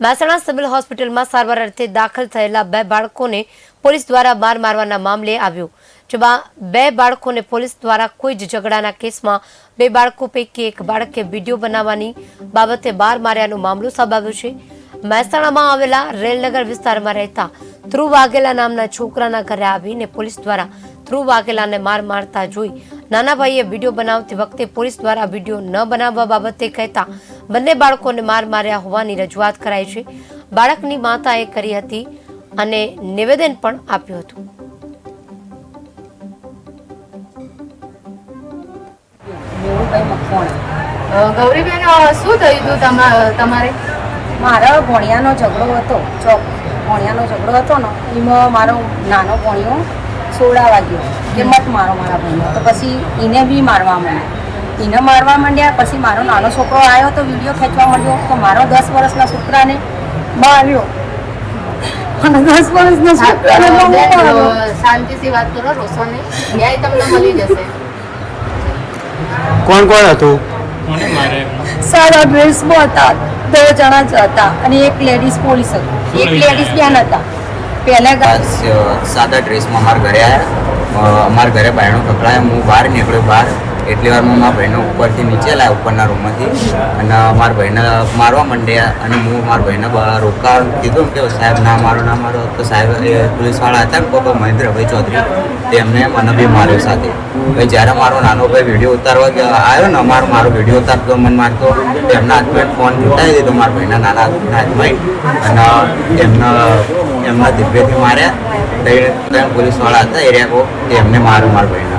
Mehsana civil હોસ્પિટલમાં સારવાર અર્થે દાખલ થયેલા બે બાળકોને પોલીસ દ્વારા માર મારવાના મામલે આવ્યો, જેમાં બે બાળકોને પોલીસ દ્વારા કોઈ જ ઝઘડાના કેસમાં બે બાળકો પૈકી એક બાળકે વીડિયો બનાવવાની બાબતે માર માર્યાનો મામલો સામે છે. મહેસાણામાં આવેલા રેલનગર વિસ્તારમાં રહેતા ધ્રુવ વાઘેલા નામના છોકરાના ઘરે આવીને પોલીસ દ્વારા ધ્રુવ વાઘેલાને માર મારતા જોઈ નાના ભાઈએ વીડિયો બનાવતી વખતે પોલીસ દ્વારા વીડિયો ન બનાવવા બાબતે કહેતા બંને બાળકોને માર માર્યા હોવાની રજૂઆત કરાઈ છે. બાળકની માતાએ કરી હતી અને નિવેદન પણ આપ્યું હતું. ગૌરીબેન શું થયું હતું તમા- તમારે? મારા ભણિયાનો ઝઘડો હતો ચોક ભણિયાનો ઝઘડો હતો ને એમાં મારો નાનો ભણિયો સોડાવા ગયો કે મત મારો મારા ભાઈને તો પછી એને બી મારવા માંડ્યા. એને મારવા માંડ્યા પછી મારો નાનો છોકરો આવ્યો તો વીડિયો ખેંચવા માંડ્યો. તો મારો દસ વર્ષના છોકરાને માર્યો. અને દસ વર્ષના છોકરાને શાંતિથી વાત કરો રોસો ન્યાય તમને મળી જશે. કોણ કોણ હતું? સારા ડ્રેસમાં હતા બે જણા જ હતા અને એક લેડીઝ પોલીસ હતી. એક લેડીઝ બેન હતા. પહેલા સાદા ડ્રેસમાં અમારા ઘરે આવ્યા અમારા ઘરે બાયણું પકડાયા હું બહાર નીકળ્યો બહાર. એટલી વારમાં મારા ભાઈને ઉપરથી નીચે લાવ્યા ઉપરના રૂમમાંથી. અને મારા ભાઈને મારવા માંડ્યા અને હું મારા ભાઈને બહાર રોકા કીધું કે સાહેબ, ના, મારો ના, મારો. તો સાહેબ, એ પોલીસવાળા હતા ને પપ્પા મહેન્દ્રભાઈ ચૌધરી તેમને મને બી માર્યો સાથે. ભાઈ જ્યારે મારો નાનો ભાઈ વીડિયો ઉતારવા આવ્યો ને અમારો, મારો વીડિયો ઉતારતો, મને મારતો તેમના હાથમાં ફોન ઉઠાવી દીધો, મારા ભાઈના નાના હાથમાં અને એમના એમના દિવ્યથી માર્યા. ત્રણ પોલીસવાળા હતા, એરિયા કો એમને માર્યો મારા ભાઈને.